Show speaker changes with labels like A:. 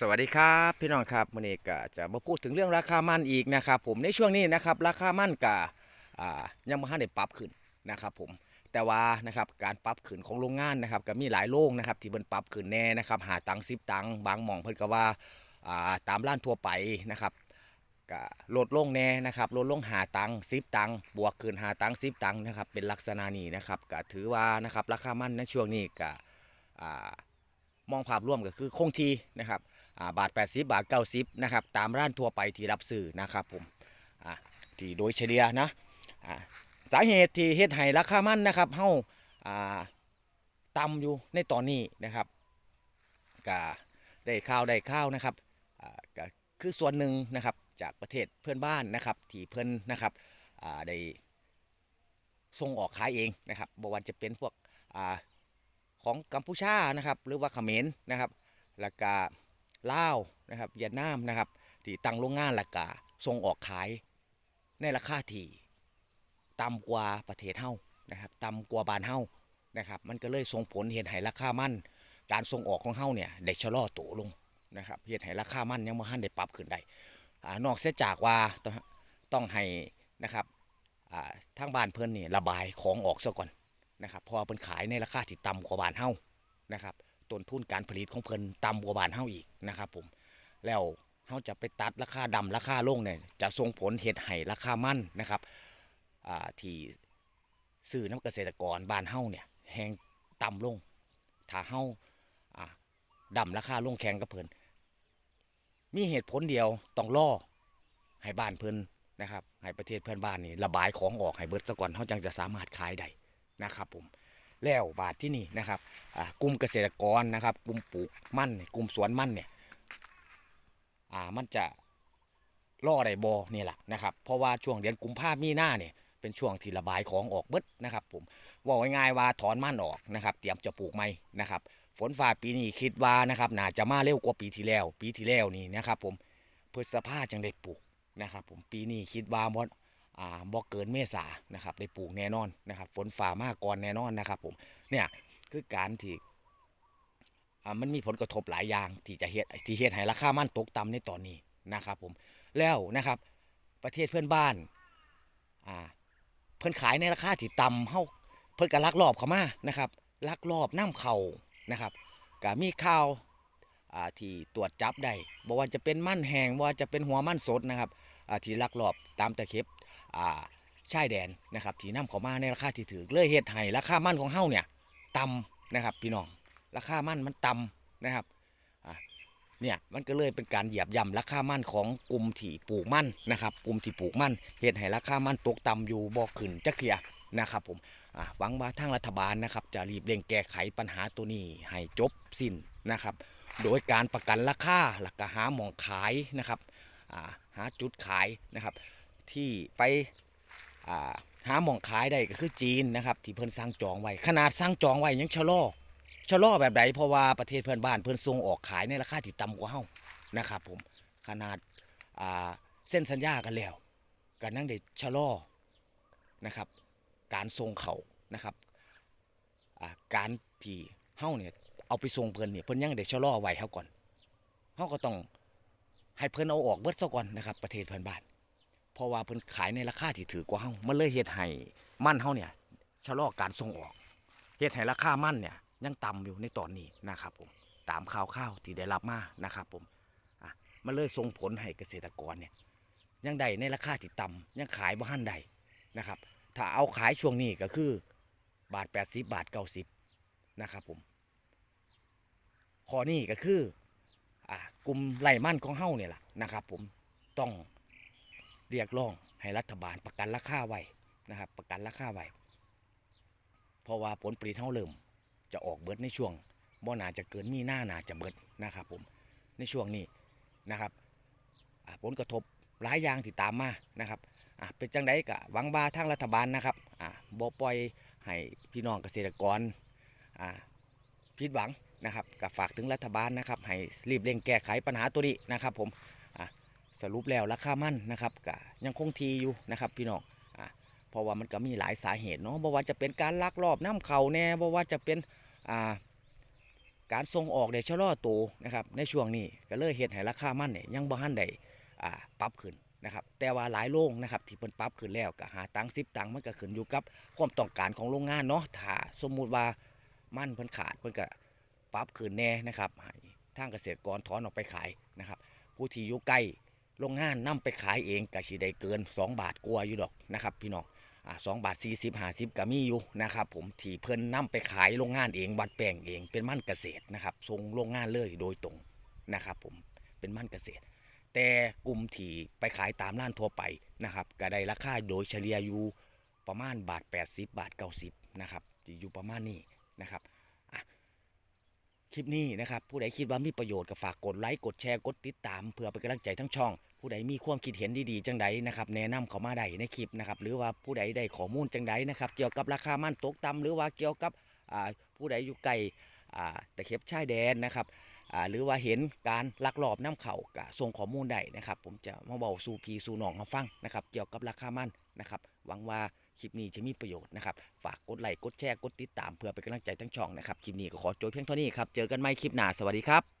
A: สวัสดีครับพี่น้องครับวันนี้ก็จะมาพูดถึงเรื่องราคามันอีกนะครับผมในช่วงนี้นะครับราคามันก็ยังไม่ได้ปรับขึ้นนะครับผมแต่ว่านะครับการปรับขึ้นของโรงงานนะครับก็มีหลายโรงนะครับที่เพิ่นปรับขึ้นแน่นะครับหาตังสิบตังค์บางหม่องเพิ่นก็ว่าตามร้านทั่วไปนะครับก็ลดลงแน่นะครับลดลงหาตังสิบตังค์บวกขึ้นหาตังสิบตังค์นะครับเป็นลักษณะนี้นะครับก็ถือว่านะครับราคามันในช่วงนี้ก็มองภาพรวมก็คือคงทีนะครับ บาท 80 บาท 90 นะครับ ตามร้านทั่วไปที่รับซื้อนะครับผมอ่าที่โดยเฉลี่ยนะอ่าสาเหตุที่เฮ็ดให้ราคามันนะครับเฮาอ่าต่ำอยู่ในตอนนี้นะครับก็ได้ข้าวได้ข้าวนะครับอ่าก็คือส่วนหนึ่งนะครับจากประเทศเพื่อนบ้านนะครับที่เพิ่อนนะครับอ่าได้ส่งออกขายเองนะครับบว่าจะเป็นพวกอ่าของกัมพูชานะครับ หรือว่าเขมรนะครับ แล้วก็ ลาวนะครับเวียดนามนะครับที่ตั้งโรงงานละกาส่งออกขายในราคาที่ต่ำกว่าประเทศเฮานะครับต่ำกว่าบ้านเฮานะครับ มันก็เลยส่งผลเห็นให้ราคามันการส่งออกของเฮาเนี่ยได้ชะลอตัวลงนะครับเห็นให้ราคามันยังบ่ทันได้ปรับขึ้นได้อ่านอกเสียจากว่าต้องให้นะครับทางบ้านเพิ่อนนี่ระบายของออกซะก่อนนะครับพราะว่าเพิ่นขายในราคาที่ต่ำกว่าบ้านเฮานะครับ ต้นทุนการผลิตของเพิ่นต่ำกว่าบ้านเฮาอีกนะครับผมแล้วเฮาจะไปตัดราคาดำราคาลงเนี่ยจะส่งผลเฮ็ดให้ราคามั่นนะครับอ่าที่ซื้อน้ำเกษตรกรบ้านเฮาเนี่ยแหงต่ำลงถ้าเฮาอ่าดำราคาลงแข่งกับเพิ่นมีเหตุผลเดียวต้องรอให้บ้านเพิ่นนะครับให้ประเทศเพื่อนบ้านนี่ระบายของออกให้เบิดซะก่อนเฮาจังจะสามารถขายได้นะครับผม แล้วบาทที่นี่นะครับกลุ่มเกษตรกรนะครับ กลุ่มปลูกมันเนี่ยกลุ่มสวนมันเนี่ยอ่ามันจะล่อไดบอนี่แหละนะครับ เพราะว่าช่วงเดือนกุมภาพันธ์มีหน้าเนี่ยเป็นช่วงที่ระบายของออกเบิดนะครับ ผมว่าง่ายๆว่าถอนมันออกนะครับ เตรียมจะปลูกใหม่นะครับ ฝนฟ้าปีนี้คิดว่านะครับน่าจะมาเร็วกว่าปีที่แล้ว ปีที่แล้วนี่นะครับ ผมพฤษภาจังได้ปลูกนะครับ ผมปีนี้คิดว่าบ่ อ่าบ่เกินเมษานะครับได้ปลูกแน่นอนนะครับฝนฟ้ามากก่อนแน่นอนนะครับผมเนี่ยคือการที่อ่ามันมีผลกระทบหลายอย่างที่จะเฮ็ดที่เฮ็ดให้ราคามันตกต่ำในตอนนี้นะครับผมแล้วนะครับประเทศเพื่อนบ้านอ่าเพิ่นขายในราคาที่ต่ำเฮาเพิ่นก็ลักลอบเข้ามานะครับลักลอบนํเข้านะครับก็มีข่าวอ่าที่ตรวจจับได้บ่ว่าจะเป็นมันแหงบ่ว่าจะเป็นหัวมันสดนะครับอ่าที่ลักลอบตามตะเข็บ อ่าชายแดนนะครับที่นํเข้ามาในราคาที่ถือเลยเฮ็ดให้ราคามันของเฮาเนี่ยต่ำนะครับพี่น้องราคามันมันต่ำนะครับเนี่ยมันก็เลยเป็นการเหยียบย่ำราคามันของกลุ่มที่ปลูกมันนะครับกลุ่มที่ปลูกมันเหตุให้ราคามันตกต่ำอยู่บ่ขึ้นจักเทียนะครับผมหวังว่าทางรัฐบาลนะครับจะรีบเร่งแก้ไขปัญหาตัวนี้ให้จบสิ้นนะครับ โดยการประกันราคาหลักก็หาหมองขายนะครับหาจุดขายนะครับ ที่ไปาหาหมองขายได้ก็คือจีนนะครับที่เพิ่นสร้างจองไว้ขนาดสร้างจองไว้ยังชะลอชะลอแบบใดเพราะว่าประเทศเพื่อนบ้านเพิ่นส่งออกขายในราคาที่ต่ำกว่าเฮานะครับผมขนาดาเส้นสัญญากันแล้วก็นั่งได้ชะลอนะครับการส่งเขานะครับาการที่เฮาเนี่ยเอาไปส่งเพิ่นเนี่ยเพิ่นยังได้ชะลอไว้เฮาก่อนเฮาก็ต้องให้เพิ่นเอาออกเบิดซะก่อนนะครับประเทศเพื่อนบ้าน เพราะว่าเพิ่นขายในราคาที่ถือกว่าเฮามันเลยเฮ็ดให้มันเฮาเนี่ยชะลอการส่งออกเฮ็ดให้ราคามันเนี่ยยังต่ำอยู่ในตอนนี้นะครับผมตามข่าวๆที่ได้รับมานะครับผมอะมันเลยส่งผลให้เกษตรกรเนี่ยยังได้ในราคาที่ต่ำยังขายบ่ทันได้นะครับ ถ้าเอาขายช่วงนี้ก็คือบาท 80 บาท 90 นะครับผมข้อนี้ก็คืออ่ากลุ่มไร่มันของเฮาเนี่ยแหละนะครับผมต้อง เรียกร้องให้รัฐบาลประกันราคาไว้นะครับ ประกันราคาไว้เพราะว่าผลผลิตเท่าเริ่มจะออกเบิดในช่วงบ่นาจะเกินมีหน้านาจะเบิดนะครับผมในช่วงนี้นะครับผลกระทบหลายอย่างที่ตามมานะครับเป็นจังไดกะหวังว่าทางรัฐบาลนะครับอ่าบ่ปล่อยให้พี่น้องเกษตรกรผิดหวังนะครับก็ฝากถึงรัฐบาลนะครับ ให้รีบเร่งแก้ไขปัญหาตัวนี้นะครับผม สรุปแล้วราคามันนะครับก็ยังคงทีอยู่นะครับพี่น้องอ่าเพราะว่ามันก็มีหลายสาเหตุเนาะบ่ว่าจะเป็นการลักลอบน้ำเขาแน่บ่ว่าจะเป็นอ่าการส่งออกได้ชะลอตัวนะครับในช่วงนี้ก็เลยเฮ็ดให้ราคามันเนี่ยยังบ่ทันได้อ่าปรับขึ้นนะครับแต่ว่าหลายโรงนะครับที่เพิ่นปรับขึ้นแล้วก็หาตังค์10ตังค์มันก็ขึ้นอยู่กับความต้องการของโรงงานเนาะถ้าสมมุติว่ามันเพิ่นขาดเพิ่นก็ปรับขึ้นแน่นะครับทางเกษตรกรถอนออกไปขายนะครับผู้ที่อยู่ใกล้ โรงงานนํไปขายเองก็สิได้เกิน 2 บาทกว่าอยู่ดอกนะครับ พี่น้องอ่าสองบาท40 50ก็มีอยู่นะครับผมที่เพิ่นนํไปขายโรงงานเองวัดแปลงเองเป็นมั่นเกษตรนะครับส่งโรงงานเลยโดยตรงนะครับผมเป็นมั่นเกษตร แต่กลุ่มที่ไปขายตามร้านทั่วไปนะครับก็ได้ราคาโดยเฉลี่ยอยู่ประมาณบาท 80 บาท 90นะครับอยู่ประมาณนี้นะครับคลิปนี้นะครับผู้ใดคิดว่ามีประโยชน์ก็ฝากกดไลค์กดแชร์กดติดตาม เพื่อเป็นกำลังใจทั้งช่อง ผู้ใดมีความคิดเห็นดีๆจังใดนะครับแนะนำเขามาได้ในคลิปนะครับหรือว่าผู้ใดได้ข้อมูลจังใดนะครับเกี่ยวกับราคามันตกต่ำหรือว่าเกี่ยวกับผู้ใดอยู่ไกลตะเข็บชายแดนนะครับหรือว่าเห็นการลักลอบน้ำเข่าส่งข้อมูลได้นะครับ ผมจะมาบอกสู่พีสู่หนองมาฟังนะครับเกี่ยวกับราคามันนะครับหวังว่าคลิปนี้จะมีประโยชน์นะครับ ฝากกดไลค์กดแชร์กดติดตามเพื่อเป็นกำลังใจทั้งช่องนะครับ คลิปนี้ก็ขอจบเพียงเท่านี้ครับ เจอกันใหม่คลิปหน้า สวัสดีครับ